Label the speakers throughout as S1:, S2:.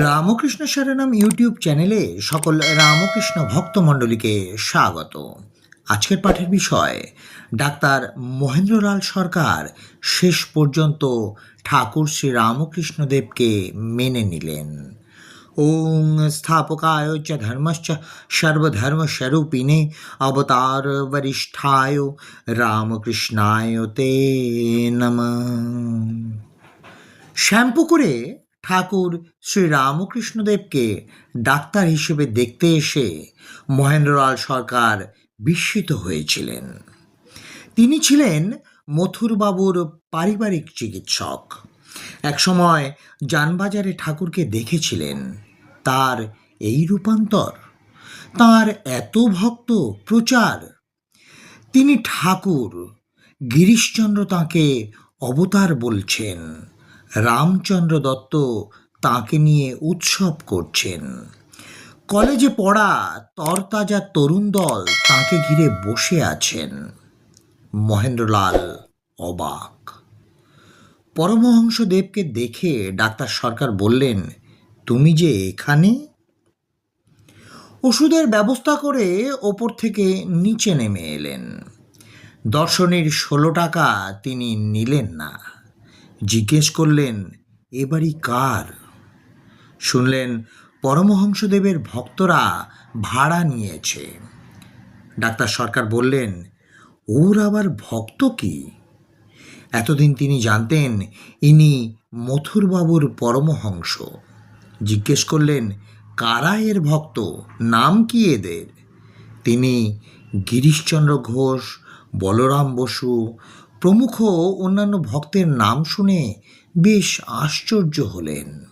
S1: Ramakrishna শরণম YouTube চ্যানেলে সকল রামকৃষ্ণ ভক্তমণ্ডলীকে স্বাগত। আজকের পাঠের বিষয়, ডাক্তার মহেন্দ্রলাল সরকার শেষ পর্যন্ত ঠাকুর শ্রী রামকৃষ্ণদেবকে মেনে নিলেন। ওং স্থাপকায় চ ধর্মশ্চ সর্বধর্মস্বরূপিণে অবতার বরিষ্ঠায় রামকৃষ্ণায় তে নম। শ্যাম্পু শ্যাম্পুকুরে ঠাকুর শ্রী রামকৃষ্ণদেবকে ডাক্তার হিসেবে দেখতে এসে মহেন্দ্রলাল সরকার বিস্মিত হয়েছিলেন। তিনি ছিলেন মথুরবাবুর পারিবারিক চিকিৎসক। একসময় যানবাজারে ঠাকুরকে দেখেছিলেন, তার এই রূপান্তর, তার এত ভক্ত প্রচার। তিনি ঠাকুর গিরিশচন্দ্র তাঁকে অবতার বলছেন। রামচন্দ্র দত্ত তাঁকে নিয়ে উৎসব করছেন। কলেজে পড়া তরতাজা তরুণ দল তাঁকে ঘিরে বসে আছেন। মহেন্দ্রলাল অবাক। পরমহংস দেবকে দেখে ডাক্তার সরকার বললেন, তুমি যে এখানে? ওষুধের ব্যবস্থা করে ওপর থেকে নিচে নেমে এলেন। দর্শনের ষোলো টাকা তিনি নিলেন না। জিজ্ঞেস করলেন, এবারই কার? শুনলেন, পরমহংসদেবের ভক্তরা ভাড়া নিয়েছে। ডাক্তার সরকার বললেন, ওর আবার ভক্ত কি? এতদিন তিনি জানতেন, ইনি মথুরবাবুর পরমহংস। জিজ্ঞেস করলেন, কারা এর ভক্ত? নাম কি এদের? তিনি, গিরিশচন্দ্র ঘোষ, বলরাম বসু প্রমুখ অন্যান্য ভক্তের নাম শুনে বেশ আশ্চর্য হলেন।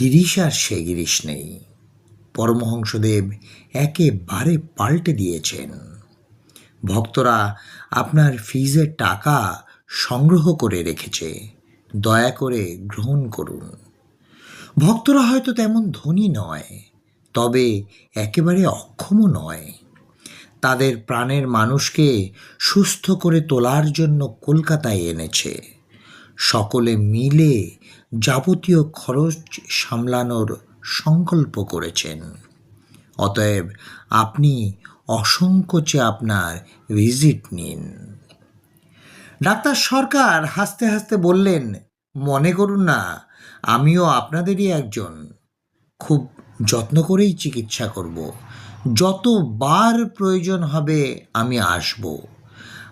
S1: গিরিশ আর সে গিরিশ নেই। পরমহংসদেব একেবারে পাল্টে দিয়েছেন। ভক্তরা আপনার ফিজের টাকা সংগ্রহ করে রেখেছে। দয়া করে গ্রহণ করুন। ভক্তরা হয়তো তেমন ধনী নয়, তবে একেবারে অক্ষমও নয়। তাদের প্রাণের মানুষকে সুস্থ করে তোলার জন্য কলকাতায় এনেছে। সকলে মিলে যাবতীয় খরচ সামলানোর সংকল্প করেছেন। অতএব আপনি অসংকোচে আপনার ভিজিট নিন। ডাক্তার সরকার হাসতে হাসতে বললেন, মনে করুন না, আমিও আপনাদেরই একজন। খুব যত্ন করেই চিকিৎসা করব। যতবার প্রয়োজন হবে আমি আসব।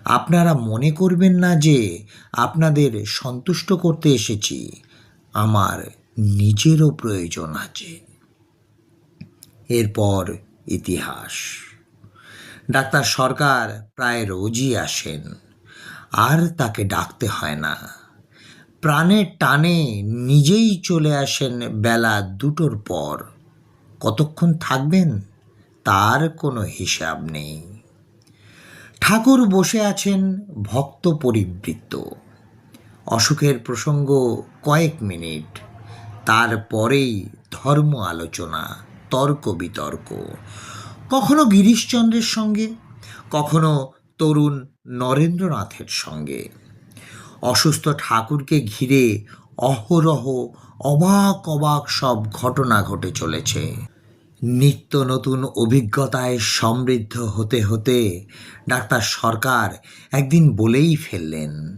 S1: আপনারা মনে করবেন না যে আপনাদের সন্তুষ্ট করতে এসেছি। আমার নিজেরও প্রয়োজন আছে। এরপর ইতিহাস। ডাক্তার সরকার প্রায় রোজই আসেন। আর তাকে ডাকতে হয় না। প্রাণের টানে নিজেই চলে আসেন বেলা দুটোর পর। কতক্ষণ থাকবেন? তার কোনো হিসাব নেই। ঠাকুর বসে আছেন ভক্ত পরিবৃত্ত। অসুখের প্রসঙ্গ কয়েক মিনিট। তারপরেই ধর্ম আলোচনা, তর্ক বিতর্ক। কখনো গিরিশচন্দ্রের সঙ্গে, কখনো তরুণ নরেন্দ্রনাথের সঙ্গে। অসুস্থ ঠাকুরকে ঘিরে অহরহ অবাক অবাক সব ঘটনা ঘটে চলেছে। নিত্য নতুন অভিজ্ঞতায় সমৃদ্ধ হতে হতে ডাক্তার সরকার একদিন বলেই ফেললেন,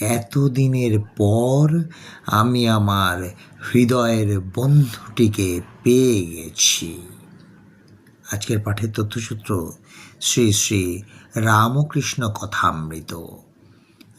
S1: এতদিনের পর আমি আমার হৃদয়ের বন্ধুটিকে পেয়ে গেছি। আজকের পাঠের তথ্যসূত্র শ্রী শ্রী রামকৃষ্ণ কথামৃত।